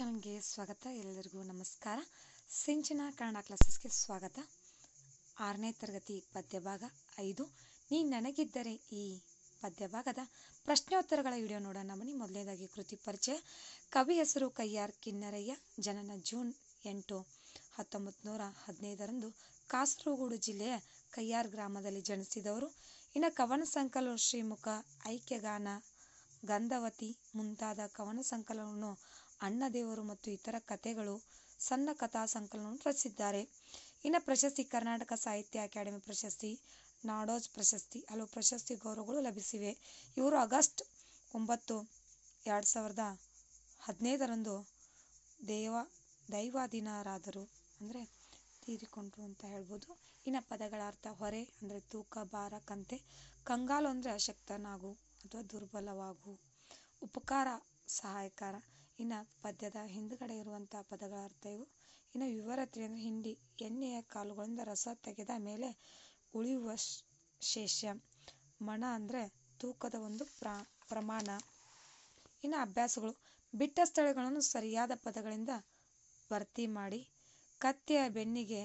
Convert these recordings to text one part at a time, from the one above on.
ಚಾನಲ್ಗೆ ಸ್ವಾಗತ. ಎಲ್ಲರಿಗೂ ನಮಸ್ಕಾರ. ಸಿಂಚನ ಕನ್ನಡ ಕ್ಲಾಸಸ್ಗೆ ಸ್ವಾಗತ. ಆರನೇ ತರಗತಿ ಪದ್ಯಭಾಗ ಐದು. ನೀ ನನಗಿದ್ದರೆ ಈ ಪದ್ಯಭಾಗದ ಪ್ರಶ್ನೋತ್ತರಗಳ ವಿಡಿಯೋ ನೋಡೋಣ. ಬನ್ನಿ, ಮೊದಲನೇದಾಗಿ ಕೃತಿ ಪರಿಚಯ. ಕವಿ ಹೆಸರು ಕೈಯಾರ್ ಕಿನ್ನರಯ್ಯ. ಜನನ ಜೂನ್ ಎಂಟು, ಹತ್ತೊಂಬತ್ತು ನೂರ ಹದಿನೈದರಂದು ಕಾಸರಗೋಡು ಜಿಲ್ಲೆಯ ಕೈಯಾರ್ ಗ್ರಾಮದಲ್ಲಿ ಜನಿಸಿದವರು. ಇನ್ನು ಕವನ ಸಂಕಲನ ಶ್ರೀಮುಖ ಐಕ್ಯಗಾನ ಗಂಧವತಿ ಮುಂತಾದ ಕವನ ಸಂಕಲನವನ್ನು ಅಣ್ಣದೇವರು ಮತ್ತು ಇತರ ಕಥೆಗಳು ಸಣ್ಣ ಕಥಾ ಸಂಕಲನವನ್ನು ರಚಿಸಿದ್ದಾರೆ. ಇನ್ನು ಪ್ರಶಸ್ತಿ ಕರ್ನಾಟಕ ಸಾಹಿತ್ಯ ಅಕಾಡೆಮಿ ಪ್ರಶಸ್ತಿ, ನಾಡೋಜ್ ಪ್ರಶಸ್ತಿ, ಹಲವು ಪ್ರಶಸ್ತಿ ಗೌರವಗಳು ಲಭಿಸಿವೆ. ಇವರು ಆಗಸ್ಟ್ ಒಂಬತ್ತು, ಎರಡು ಸಾವಿರದ ಹದಿನೈದರಂದು ದೇವ, ದೈವಾಧೀನರಾದರು ಅಂದರೆ ತೀರಿಕೊಂಡ್ರು ಅಂತ ಹೇಳ್ಬೋದು. ಇನ್ನು ಪದಗಳ ಅರ್ಥ ಹೊರೆ ಅಂದರೆ ತೂಕ, ಭಾರ, ಕಂತೆ, ಕಂಗಾಲು ಅಂದರೆ ಅಶಕ್ತನಾಗು ಅಥವಾ ದುರ್ಬಲವಾಗು, ಉಪಕಾರ, ಸಹಾಯಕಾರ ಇನ್ನು ಪದ್ಯದ ಹಿಂದುಗಡೆ ಇರುವಂಥ ಪದಗಳ ಅರ್ಥ ಇವು. ಇನ್ನು ವಿವರತೆ ಅಂದರೆ ಹಿಂಡಿ, ಎಣ್ಣೆಯ ಕಾಲುಗಳಿಂದ ರಸ ತೆಗೆದ ಮೇಲೆ ಉಳಿಯುವ ಶೇಷ ಮಣ ಅಂದರೆ ತೂಕದ ಒಂದು ಪ್ರಾ, ಪ್ರಮಾಣ. ಇನ್ನು ಅಭ್ಯಾಸಗಳು, ಬಿಟ್ಟ ಸ್ಥಳಗಳನ್ನು ಸರಿಯಾದ ಪದಗಳಿಂದ ಭರ್ತಿ ಮಾಡಿ, ಕತ್ತೆಯ ಬೆನ್ನಿಗೆ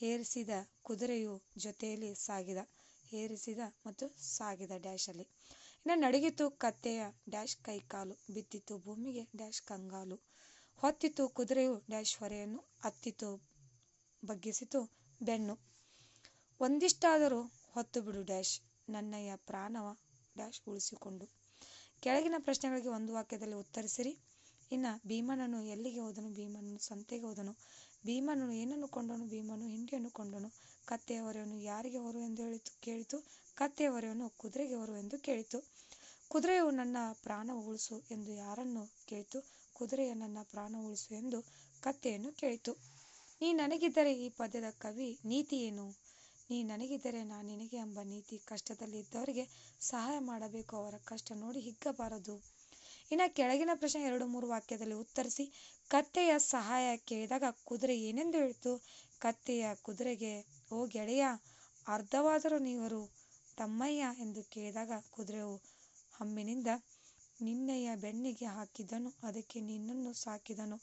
ಹೇರಿಸಿದ ಕುದುರೆಯು ಜೊತೆಯಲ್ಲಿ ಸಾಗಿದ, ಹೇರಿಸಿದ ಮತ್ತು ಸಾಗಿದ ಡ್ಯಾಶಲ್ಲಿ. ಇನ್ನು ನಡಗಿತು ಕತ್ತೆಯ ಡ್ಯಾಶ್ ಕೈಕಾಲು, ಬಿದ್ದಿತು ಭೂಮಿಗೆ ಡ್ಯಾಶ್ ಕಂಗಾಲು. ಹೊತ್ತಿತು ಕುದುರೆಯು ಡ್ಯಾಶ್ ಹೊರೆಯನ್ನು ಹತ್ತಿತು ಬಗ್ಗಿಸಿತು ಬೆನ್ನು. ಒಂದಿಷ್ಟಾದರೂ ಹೊತ್ತು ಬಿಡು ಡ್ಯಾಶ್, ನನ್ನಯ್ಯ ಪ್ರಾಣವ ಡ್ಯಾಶ್ ಉಳಿಸಿಕೊಂಡು. ಕೆಳಗಿನ ಪ್ರಶ್ನೆಗಳಿಗೆ ಒಂದು ವಾಕ್ಯದಲ್ಲಿ ಉತ್ತರಿಸಿರಿ. ಇನ್ನು ಭೀಮನನು ಎಲ್ಲಿಗೆ ಹೋದನು? ಭೀಮನನು ಸಂತೆಗೆ ಹೋದನು. ಭೀಮನನು ಏನನ್ನು ಕೊಂಡನು ಭೀಮನು ಹಿಂಡಿಯನ್ನು ಕೊಂಡನು ಕತ್ತೆಯ ಹೊರೆಯನ್ನು ಯಾರಿಗೆ ಹೊರು ಎಂದು ಹೇಳಿತು? ಕೇಳಿತು. ಕತ್ತೆಯ ಹೊರೆಯನ್ನು ಕುದುರೆಗೆ ಹೊರು ಎಂದು ಕೇಳಿತು. ಕುದುರೆಯು ನನ್ನ ಪ್ರಾಣ ಉಳಿಸು ಎಂದು ಯಾರನ್ನು ಕೇಳಿತು? ಕುದುರೆಯ ನನ್ನ ಪ್ರಾಣ ಉಳಿಸು ಎಂದು ಕತ್ತೆಯನ್ನು ಕೇಳಿತು. ನೀ ನನಗಿದ್ದರೆ ಈ ಪದ್ಯದ ಕವಿ ನೀತಿ ಏನು? ನೀ ನನಗಿದ್ದರೆ ನಾನು ನಿನಗೆ ಎಂಬ ನೀತಿ ಕಷ್ಟದಲ್ಲಿ ಇದ್ದವರಿಗೆ ಸಹಾಯ ಮಾಡಬೇಕು. ಅವರ ಕಷ್ಟ ನೋಡಿ ಹಿಗ್ಗಬಾರದು. ಇನ್ನು ಕೆಳಗಿನ ಪ್ರಶ್ನೆ ಎರಡು ಮೂರು ವಾಕ್ಯದಲ್ಲಿ ಉತ್ತರಿಸಿ, ಕತ್ತೆಯ ಸಹಾಯ ಕೇಳಿದಾಗ ಕುದುರೆ ಏನೆಂದು ಹೇಳಿತು? ಕತ್ತೆಯ ಕುದುರೆಗೆ, ಓ ಗೆಳೆಯ, ಅರ್ಧವಾದರೂ ನೀವರು ತಮ್ಮಯ್ಯ ಎಂದು ಕೇಳಿದಾಗ ಕುದುರೆವು ಹಮ್ಮಿನಿಂದ ನಿನ್ನಯ್ಯ ಬೆನ್ನಿಗೆ ಹಾಕಿದನು ಅದಕ್ಕೆ ನಿನ್ನನ್ನು ಸಾಕಿದನು.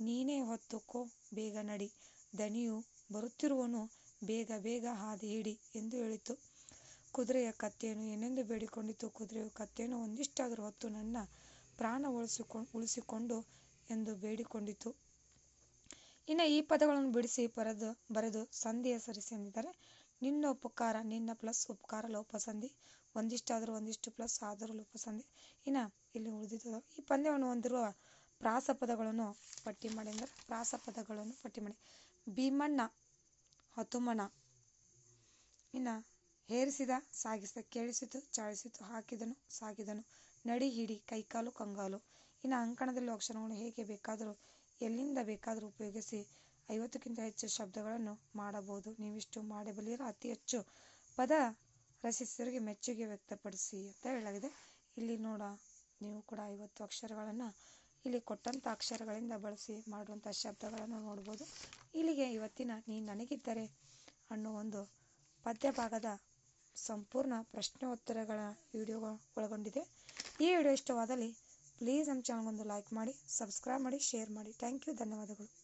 ನೀನೇ ಹೊತ್ತುಕೋ ಬೇಗ ನಡಿ. ದನಿಯು ಬರುತ್ತಿರುವನು, ಬೇಗ ಬೇಗ ಹಾದಿ ಹಿಡಿ ಎಂದು ಹೇಳಿತು. ಕುದುರೆಯ ಕತ್ತೆಯನ್ನು ಏನೆಂದು ಬೇಡಿಕೊಂಡಿತು? ಕುದುರೆಯು ಕತ್ತೆಯನ್ನು ಒಂದಿಷ್ಟಾದರೂ ಹೊತ್ತು ನನ್ನ ಪ್ರಾಣ ಉಳಿಸಿಕೊಂಡು ಉಳಿಸಿಕೊಂಡು ಎಂದು ಬೇಡಿಕೊಂಡಿತು. ಇನ್ನು ಈ ಪದಗಳನ್ನು ಬಿಡಿಸಿ ಬರೆದು ಬರೆದು ಸಂಧಿಯ ಸರಿಸಿ ಎಂದಿದ್ದಾರೆ. ನಿನ್ನ ಉಪಕಾರ, ನಿನ್ನ ಪ್ಲಸ್ ಉಪಕಾರ ಲೋಪಸಂಧಿ ಒಂದಿಷ್ಟಾದರೂ ಒಂದಿಷ್ಟು ಪ್ಲಸ್ ಆದರೂ ಲೋಪಸಂಧಿ ಇನ್ನು ಇಲ್ಲಿ ಉಳಿದಿದ್ದು ಈ ಪಂದ್ಯವನ್ನು ಹೊಂದಿರುವ ಪ್ರಾಸ ಪದಗಳನ್ನು ಪಟ್ಟಿ ಮಾಡಿ ಅಂದರೆ ಪ್ರಾಸ ಪದಗಳನ್ನು ಪಟ್ಟಿ ಮಾಡಿ. ಭೀಮಣ್ಣ, ಹತುಮಣ. ಇನ್ನು ಹೇರಿಸಿದ, ಸಾಗಿಸಿದ, ಕೇಳಿಸಿತು, ಚಾಳಿಸಿತು, ಹಾಕಿದನು, ಸಾಗಿದನು. ನಡಿ ಹಿಡಿ, ಕೈಕಾಲು ಕಂಗಾಲು. ಇನ್ನು ಅಂಕಣದಲ್ಲಿ ಅಕ್ಷರಗಳನ್ನು ಹೇಗೆ ಬೇಕಾದರೂ, ಎಲ್ಲಿಂದ ಬೇಕಾದರೂ ಉಪಯೋಗಿಸಿ ಐವತ್ತಕ್ಕಿಂತ ಹೆಚ್ಚು ಶಬ್ದಗಳನ್ನು ಮಾಡಬಹುದು. ನೀವಿಷ್ಟು ಮಾಡಬಲ್ಲಿರೋ ಅತಿ ಹೆಚ್ಚು ಪದ ರಚಿಸಿದವರಿಗೆ ಮೆಚ್ಚುಗೆ ವ್ಯಕ್ತಪಡಿಸಿ ಅಂತ ಹೇಳಲಾಗಿದೆ. ಇಲ್ಲಿ ನೋಡ, ನೀವು ಕೂಡ ಐವತ್ತು ಅಕ್ಷರಗಳನ್ನು ಇಲ್ಲಿ ಕೊಟ್ಟಂಥ ಅಕ್ಷರಗಳಿಂದ ಬಳಸಿ ಮಾಡುವಂಥ ಶಬ್ದಗಳನ್ನು ನೋಡ್ಬೋದು. ಇಲ್ಲಿಗೆ ಇವತ್ತಿನ ನೀ ನನಗಿದ್ದರೆ ಅನ್ನೋ ಒಂದು ಪದ್ಯ ಭಾಗದ ಸಂಪೂರ್ಣ ಪ್ರಶ್ನೋತ್ತರಗಳ ವಿಡಿಯೋ ಒಳಗೊಂಡಿದೆ. ಈ ವಿಡಿಯೋ ಇಷ್ಟವಾದಲ್ಲಿ ಪ್ಲೀಸ್ ನಮ್ಮ ಚಾನಲ್ಗೊಂದು ಲೈಕ್ ಮಾಡಿ ಸಬ್ಸ್ಕ್ರೈಬ್ ಮಾಡಿ ಶೇರ್ ಮಾಡಿ. ಥ್ಯಾಂಕ್ ಯು ಧನ್ಯವಾದಗಳು.